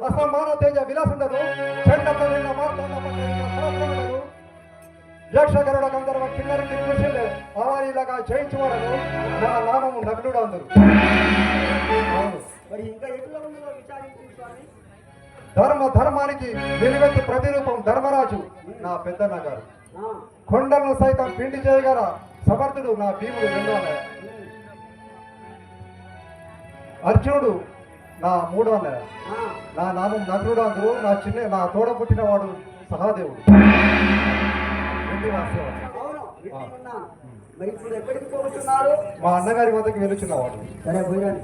అసమాన తేజ విలాస్ ఉండదు యక్షగరుడ గంధర్వ కిన్నర కిన్నే ఆలాగా జయించవాడదు నా నామము నగ్నుడు అందరు ధర్మ ధర్మానికి వెలివెత్తి ప్రతిరూపం ధర్మరాజు నా పెద్ద గారు. కొండలను సైతం పిండి చేయగల సమర్థుడు నా భీముడు రెండవ అర్జునుడు నా మూడవ నెల నా నామం నకులుడు అందరూ నా చిన్న నా తోడ పుట్టినవాడు సహాదేవుడు. మా అన్నగారి వద్దకు వెలుచున్నవాడు సరే పోయాను